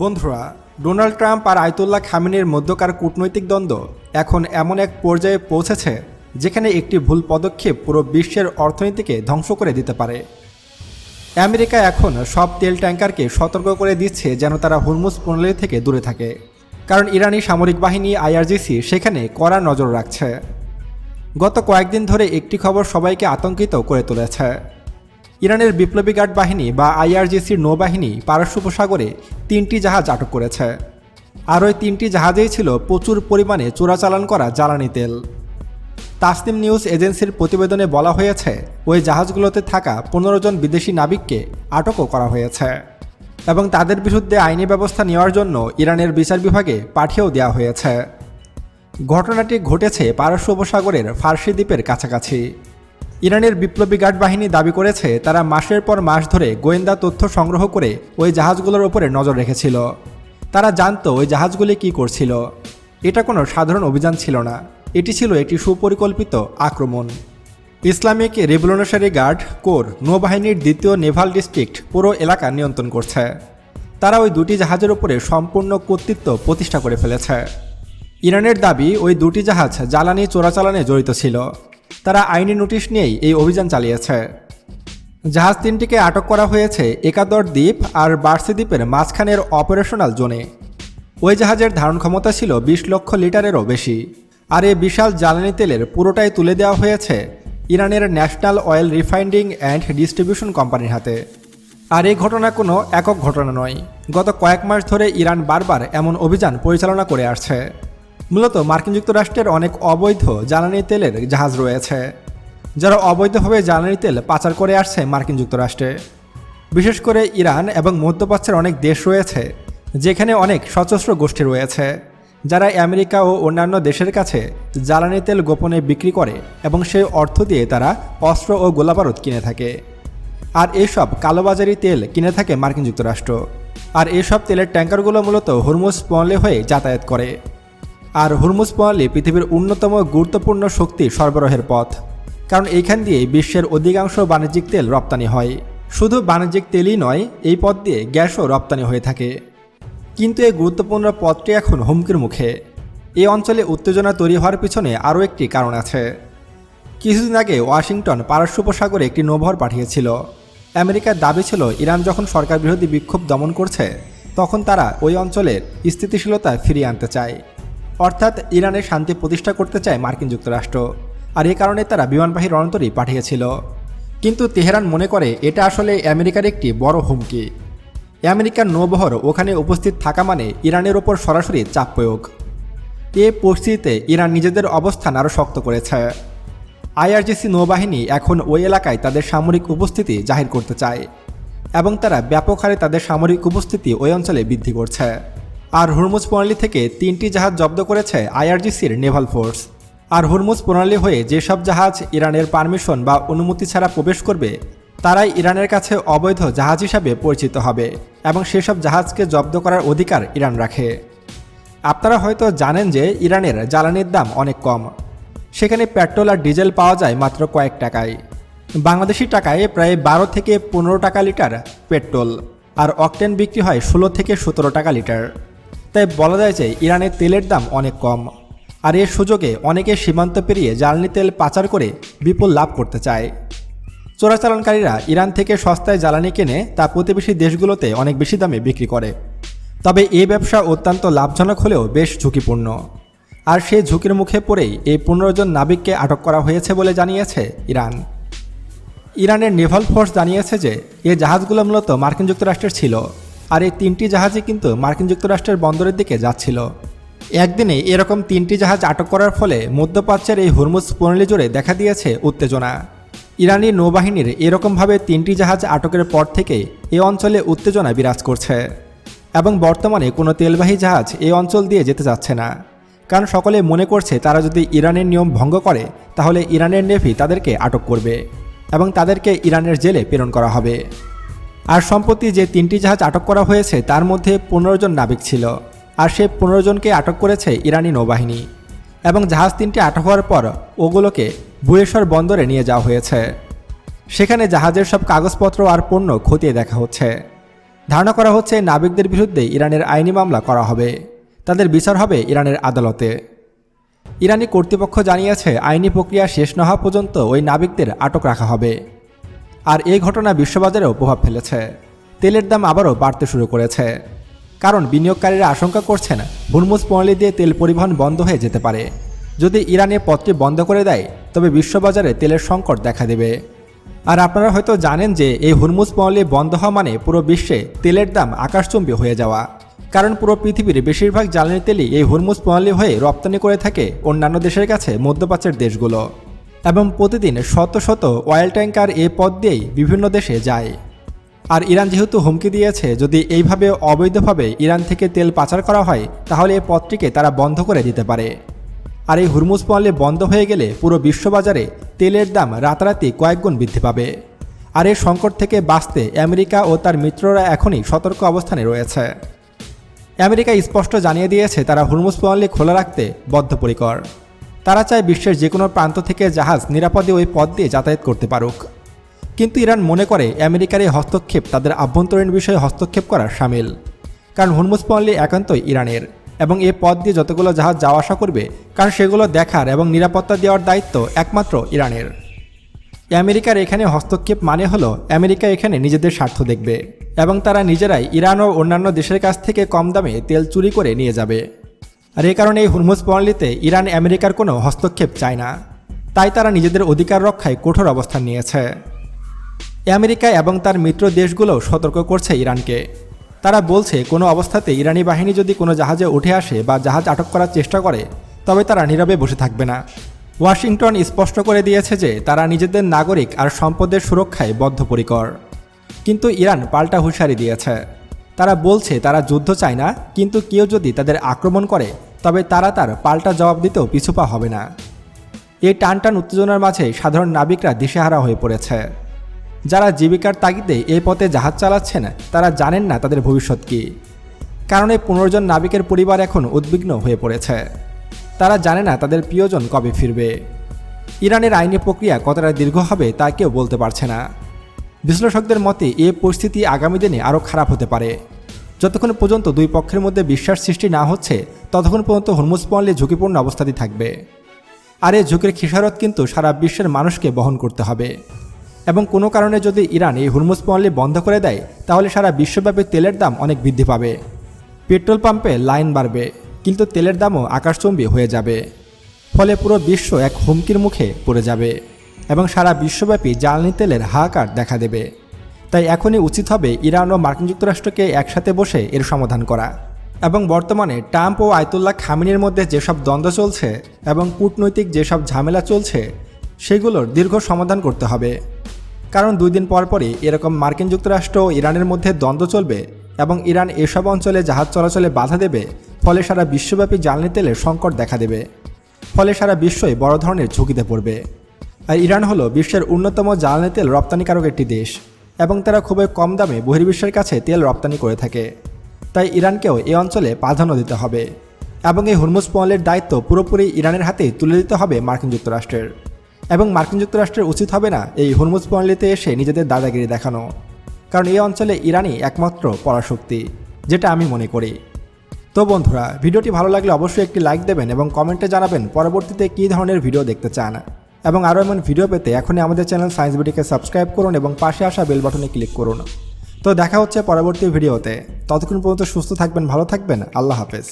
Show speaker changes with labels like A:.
A: বন্ধুরা, Donald Trump আর Ayatollah খামিনের মধ্যকার কূটনৈতিক দ্বন্দ্ব এখন এমন এক পর্যায়ে পৌঁছেছে যেখানে একটি ভুল পদক্ষেপ পুরো বিশ্বের অর্থনীতিকে ধ্বংস করে দিতে পারে। আমেরিকা এখন সব তেল ট্যাঙ্কারকে সতর্ক করে দিচ্ছে যেন তারা হুরমুজ প্রণালী থেকে দূরে থাকে, কারণ ইরানি সামরিক বাহিনী আইআরজিসি সেখানে কড়া নজর রাখছে। গত কয়েকদিন ধরে একটি খবর সবাইকে আতঙ্কিত করে তুলেছে। ইরানের বিপ্লবী গার্ড বাহিনী বা আইআরজিসির নৌবাহিনী পারস্য উপসাগরে তিনটি জাহাজ আটক করেছে। আর ওই তিনটি জাহাজেই ছিল প্রচুর পরিমাণে চোরাচালান করা জ্বালানি তেল। তাসনিম নিউজ এজেন্সির প্রতিবেদনে বলা হয়েছে, ওই জাহাজগুলোতে থাকা পনেরো জন বিদেশি নাবিককে আটকও করা হয়েছে এবং তাদের বিরুদ্ধে আইনি ব্যবস্থা নেওয়ার জন্য ইরানের বিচার বিভাগে পাঠিয়েও দেওয়া হয়েছে। ঘটনাটি ঘটেছে পারস্য উপসাগরের ফার্সি দ্বীপের কাছাকাছি। ইরানের বিপ্লবী গার্ড বাহিনী দাবি করেছে, তারা মাসের পর মাস ধরে গোয়েন্দা তথ্য সংগ্রহ করে ওই জাহাজগুলোর ওপরে নজর রেখেছিল। তারা জানত ওই জাহাজগুলি কী করছিল। এটা কোনো সাধারণ অভিযান ছিল না। এটি ছিল একটি সুপরিকল্পিত আক্রমণ। ইসলামিক রেভলিউশনারি গার্ড কোর নৌবাহিনীর দ্বিতীয় নেভাল ডিস্ট্রিক্ট পুরো এলাকা নিয়ন্ত্রণ করছে। তারা ওই দুটি জাহাজের উপরে সম্পূর্ণ কর্তৃত্ব প্রতিষ্ঠা করে ফেলেছে। ইরানের দাবি, ওই দুটি জাহাজ জ্বালানি চোরাচালানে জড়িত ছিল। তারা আইনি নোটিশ নিয়েই এই অভিযান চালিয়েছে। জাহাজ তিনটিকে আটক করা হয়েছে একাদর দ্বীপ আর বার্সি দ্বীপের মাঝখানের অপারেশনাল জোনে। ওই জাহাজের ধারণ ক্ষমতা ছিল বিশ লক্ষ লিটারেরও বেশি। আর এই বিশাল জ্বালানি তেলের পুরোটাই তুলে দেওয়া হয়েছে ইরানের national oil refining and distribution কোম্পানির হাতে। আর এই ঘটনা কোনো একক ঘটনা নয়। গত কয়েক মাস ধরে ইরান বারবার এমন অভিযান পরিচালনা করে আসছে। মূলত মার্কিন যুক্তরাষ্ট্রের অনেক অবৈধ জ্বালানি তেলের জাহাজ রয়েছে, যারা অবৈধভাবে জ্বালানি তেল পাচার করে আসছে মার্কিন যুক্তরাষ্ট্রে। বিশেষ করে ইরান এবং মধ্যপ্রাচ্যের অনেক দেশ রয়েছে, যেখানে অনেক সশস্ত্র গোষ্ঠী রয়েছে, যারা আমেরিকা ও অন্যান্য দেশের কাছে জ্বালানি তেল গোপনে বিক্রি করে এবং সেই অর্থ দিয়ে তারা অস্ত্র ও গোলাবারুদ কিনে থাকে। আর এইসব কালোবাজারি তেল কিনে থাকে মার্কিন যুক্তরাষ্ট্র। আর এইসব তেলের ট্যাঙ্কারগুলো মূলত হরমুজ পণলে হয়ে যাতায়াত করে। আর হুরমুজ প্রণালী পৃথিবীর অন্যতম গুরুত্বপূর্ণ শক্তি সরবরাহের পথ। কারণ এইখান দিয়ে বিশ্বের অধিকাংশ বাণিজ্যিক তেল রপ্তানি হয়। শুধু বাণিজ্যিক তেলই নয়, এই পথ দিয়ে গ্যাসও রপ্তানি হয়ে থাকে। কিন্তু এই গুরুত্বপূর্ণ পথটি এখন হুমকির মুখে। এই অঞ্চলে উত্তেজনা তৈরি হওয়ার পিছনে আরও একটি কারণ আছে। কিছুদিন আগে ওয়াশিংটন পারস্য উপসাগরে একটি নৌবহর পাঠিয়েছিল। আমেরিকার দাবি ছিল, ইরান যখন সরকার বিরোধী বিক্ষোভ দমন করছে, তখন তারা ওই অঞ্চলের স্থিতিশীলতা ফিরিয়ে আনতে চায়। অর্থাৎ ইরানে শান্তি প্রতিষ্ঠা করতে চায় মার্কিন যুক্তরাষ্ট্র। আর এ কারণে তারা বিমানবাহী রণতরী পাঠিয়েছিল। কিন্তু তেহরান মনে করে, এটা আসলে আমেরিকার একটি বড় হুমকি। আমেরিকার নৌবহর ওখানে উপস্থিত থাকা মানে ইরানের ওপর সরাসরি চাপ প্রয়োগ। এ পরিস্থিতিতে ইরান নিজেদের অবস্থান আরও শক্ত করেছে। আইআরজিসি নৌবাহিনী এখন ওই এলাকায় তাদের সামরিক উপস্থিতি জাহির করতে চায় এবং তারা ব্যাপক হারে তাদের সামরিক উপস্থিতি ওই অঞ্চলে বৃদ্ধি করছে। আর হুরমুজ প্রণালী থেকে তিনটি জাহাজ জব্দ করেছে আইআরজিসির নেভাল ফোর্স। আর হুরমুজ প্রণালী হয়ে যেসব জাহাজ ইরানের পারমিশন বা অনুমতি ছাড়া প্রবেশ করবে, তারাই ইরানের কাছে অবৈধ জাহাজ হিসাবে পরিচিত হবে এবং সেসব জাহাজকে জব্দ করার অধিকার ইরান রাখে। আপনারা হয়তো জানেন যে ইরানের জ্বালানির দাম অনেক কম। সেখানে পেট্রোল আর ডিজেল পাওয়া যায় মাত্র কয়েক টাকায়। বাংলাদেশি টাকায় প্রায় বারো থেকে পনেরো টাকা লিটার পেট্রোল, আর অকটেন বিক্রি হয় ষোলো থেকে সতেরো টাকা লিটার। তাই বলা যায় যে ইরানের তেলের দাম অনেক কম। আর এর সুযোগে অনেকে সীমান্ত পেরিয়ে জ্বালানি তেল পাচার করে বিপুল লাভ করতে চায়। চোরাচালানকারীরা ইরান থেকে সস্তায় জ্বালানি কেনে তা প্রতিবেশী দেশগুলোতে অনেক বেশি দামে বিক্রি করে। তবে এই ব্যবসা অত্যন্ত লাভজনক হলেও বেশ ঝুঁকিপূর্ণ। আর সেই ঝুঁকির মুখে পড়েই এই পনেরো জন নাবিককে আটক করা হয়েছে বলে জানিয়েছে ইরান। ইরানের নেভাল ফোর্স জানিয়েছে যে এই জাহাজগুলো মূলত মার্কিন যুক্তরাষ্ট্রের ছিল। আর এই তিনটি জাহাজই কিন্তু মার্কিন যুক্তরাষ্ট্রের বন্দরের দিকে যাচ্ছিল। একদিনে এরকম তিনটি জাহাজ আটক করার ফলে মধ্যপ্রাচ্যের এই হুরমুজ প্রণালী জুড়ে দেখা দিয়েছে উত্তেজনা। ইরানি নৌবাহিনীর এরকমভাবে তিনটি জাহাজ আটকের পর থেকে এ অঞ্চলে উত্তেজনা বিরাজ করছে এবং বর্তমানে কোনো তেলবাহী জাহাজ এই অঞ্চল দিয়ে যেতে যাচ্ছে না। কারণ সকলে মনে করছে তারা যদি ইরানের নিয়ম ভঙ্গ করে, তাহলে ইরানের নেভি তাদেরকে আটক করবে এবং তাদেরকে ইরানের জেলে প্রেরণ করা হবে। আর সম্প্রতি যে তিনটি জাহাজ আটক করা হয়েছে, তার মধ্যে পনেরো জন নাবিক ছিল। আর সে পনেরো জনকে আটক করেছে ইরানি নৌবাহিনী। এবং জাহাজ তিনটি আটক হওয়ার পর ওগুলোকে ভুয়েশ্বর বন্দরে নিয়ে যাওয়া হয়েছে। সেখানে জাহাজের সব কাগজপত্র আর পণ্য খতিয়ে দেখা হচ্ছে। ধারণা করা হচ্ছে নাবিকদের বিরুদ্ধে ইরানের আইনি মামলা করা হবে। তাদের বিচার হবে ইরানের আদালতে। ইরানি কর্তৃপক্ষ জানিয়েছে, আইনি প্রক্রিয়া শেষ না হওয়া পর্যন্ত ওই নাবিকদের আটক রাখা হবে। আর এই ঘটনা বিশ্ববাজারেও প্রভাব ফেলেছে। তেলের দাম আবারও বাড়তে শুরু করেছে। কারণ বিনিয়োগকারীরা আশঙ্কা করছেন, হুরমুজ প্রণালী দিয়ে তেল পরিবহন বন্ধ হয়ে যেতে পারে। যদি ইরানে পথটি বন্ধ করে দেয়, তবে বিশ্ববাজারে তেলের সংকট দেখা দেবে। আর আপনারা হয়তো জানেন যে এই হুরমুজ প্রণালী বন্ধ হওয়া মানে পুরো বিশ্বে তেলের দাম আকাশচুম্বী হয়ে যাওয়া। কারণ পুরো পৃথিবীর বেশিরভাগ জ্বালানি তেলই এই হুরমুজ প্রণালী হয়ে রপ্তানি করে থাকে অন্যান্য দেশের কাছে মধ্যপ্রাচ্যের দেশগুলো। এবং প্রতিদিন শত শত অয়েল ট্যাঙ্কার এ পথ দিয়েই বিভিন্ন দেশে যায়। আর ইরান যেহেতু হুমকি দিয়েছে, যদি এইভাবে অবৈধভাবে ইরান থেকে তেল পাচার করা হয়, তাহলে এই পথটিকে তারা বন্ধ করে দিতে পারে। আর এই হুরমুজ প্রণালী বন্ধ হয়ে গেলে পুরো বিশ্ববাজারে তেলের দাম রাতারাতি কয়েকগুণ বৃদ্ধি পাবে। আর এই সংকট থেকে বাঁচতে আমেরিকা ও তার মিত্ররা এখনই সতর্ক অবস্থানে রয়েছে। আমেরিকা স্পষ্ট জানিয়ে দিয়েছে, তারা হুরমুজ প্রণালী খোলা রাখতে বদ্ধপরিকর। তারা চায় বিশ্বের যে কোনো প্রান্ত থেকে জাহাজ নিরাপদে ওই পথ দিয়ে যাতায়াত করতে পারুক। কিন্তু ইরান মনে করে আমেরিকার এই হস্তক্ষেপ তাদের আভ্যন্তরীণ বিষয়ে হস্তক্ষেপ করার সামিল। কারণ হুরমুজ প্রণালী একান্তই ইরানের এবং এ পথ দিয়ে যতগুলো জাহাজ যাওয়া আসা করবে, কারণ সেগুলো দেখার এবং নিরাপত্তা দেওয়ার দায়িত্ব একমাত্র ইরানের। আমেরিকার এখানে হস্তক্ষেপ মানে হলো আমেরিকা এখানে নিজেদের স্বার্থ দেখবে এবং তারা নিজেরাই ইরান ও অন্যান্য দেশের কাছ থেকে কম দামে তেল চুরি করে নিয়ে যাবে। আর এ কারণে এই হুরমুজ প্রণালীতে ইরান, আমেরিকার কোনো হস্তক্ষেপ চায় না। তাই তারা নিজেদের অধিকার রক্ষায় কঠোর অবস্থান নিয়েছে। আমেরিকা এবং তার মিত্র দেশগুলোও সতর্ক করছে ইরানকে। তারা বলছে, কোনো অবস্থাতে ইরানি বাহিনী যদি কোনো জাহাজে উঠে আসে বা জাহাজ আটক করার চেষ্টা করে, তবে তারা নীরবে বসে থাকবে না। ওয়াশিংটন স্পষ্ট করে দিয়েছে যে, তারা নিজেদের নাগরিক আর সম্পদের সুরক্ষায় বদ্ধপরিকর। কিন্তু ইরান পাল্টা হুঁশিয়ারি দিয়েছে। তারা বলছে তারা যুদ্ধ চায় না, কিন্তু কেউ যদি তাদের আক্রমণ করে, তবে তারা তার পাল্টা জবাব দিতেও পিছুপা হবে না। এই টানটান উত্তেজনার মাঝে সাধারণ নাবিকরা দিশেহারা হয়ে পড়েছে। যারা জীবিকার তাগিদে এই পথে জাহাজ চালাচ্ছেন, তারা জানেন না তাদের ভবিষ্যৎ কী। কারণ এই জন নাবিকের পরিবার এখন উদ্বিগ্ন হয়ে পড়েছে। তারা জানে না তাদের প্রিয়জন কবে ফিরবে। ইরানের আইনি প্রক্রিয়া কতটা দীর্ঘ হবে তা কেউ বলতে পারছে না। বিশ্লেষকদের মতে, এ পরিস্থিতি আগামী দিনে আরও খারাপ হতে পারে। যতক্ষণ পর্যন্ত দুই পক্ষের মধ্যে বিশ্বাস সৃষ্টি না হচ্ছে, ততক্ষণ পর্যন্ত হরমুজ ঝুঁকিপূর্ণ অবস্থাতেই থাকবে। আর এই ঝুঁকির খিসারত কিন্তু সারা বিশ্বের মানুষকে বহন করতে হবে। এবং কোনো কারণে যদি ইরান এই হুরমুজ বন্ধ করে দেয়, তাহলে সারা বিশ্বব্যাপী তেলের দাম অনেক বৃদ্ধি পাবে। পেট্রোল পাম্পে লাইন বাড়বে, কিন্তু তেলের দামও আকাশচম্বী হয়ে যাবে। ফলে পুরো বিশ্ব এক হুমকির মুখে পড়ে যাবে। এবং সারা বিশ্বব্যাপী জ্বালানি তেলের হাহাকার দেখা দেবে। তাই এখনই উচিত হবে ইরান ও মার্কিন যুক্তরাষ্ট্রকে একসাথে বসে এর সমাধান করা। এবং বর্তমানে ট্রাম্প ও আয়তুল্লাহ খামিনের মধ্যে যেসব দ্বন্দ্ব চলছে এবং কূটনৈতিক যেসব ঝামেলা চলছে, সেগুলোর দীর্ঘ সমাধান করতে হবে। কারণ দুই দিন পর পরই এরকম মার্কিন যুক্তরাষ্ট্র ও ইরানের মধ্যে দ্বন্দ্ব চলবে এবং ইরান এসব অঞ্চলে জাহাজ চলাচলে বাধা দেবে, ফলে সারা বিশ্বব্যাপী জ্বালানি তেলের সংকট দেখা দেবে। ফলে সারা বিশ্বই বড় ধরনের ঝুঁকিতে পড়বে। আর ইরান হলো বিশ্বের অন্যতম জ্বালানি তেল রপ্তানিকারক একটি দেশ, এবং তারা খুবই কম দামে বহির্বিশ্বের কাছে তেল রপ্তানি করে থাকে। তাই ইরানকেও এই অঞ্চলে প্রাধান্য দিতে হবে, এবং এই হুরমুজ প্রণালীর দায়িত্ব পুরোপুরি ইরানের হাতে তুলে দিতে হবে মার্কিন যুক্তরাষ্ট্রের। এবং মার্কিন যুক্তরাষ্ট্রের উচিত হবে না এই হুরমুজ প্রণালীতে এসে নিজেদের দাদাগিরি দেখানো, কারণ এই অঞ্চলে ইরানই একমাত্র পরাশক্তি, যেটা আমি মনে করি। তো বন্ধুরা, ভিডিওটি ভালো লাগলে অবশ্যই একটি লাইক দেবেন এবং কমেন্টে জানাবেন পরবর্তীতে কী ধরনের ভিডিও দেখতে চান। এবং আরও এমন ভিডিও পেতে এখনই আমাদের চ্যানেল সায়েন্স বিডিকে সাবস্ক্রাইব করুন এবং পাশে আসা বেল বাটনে ক্লিক করুন। তো দেখা হচ্ছে পরবর্তী ভিডিওতে ততক্ষণ পর্যন্ত সুস্থ থাকবেন, ভালো থাকবেন। আল্লাহ হাফেজ।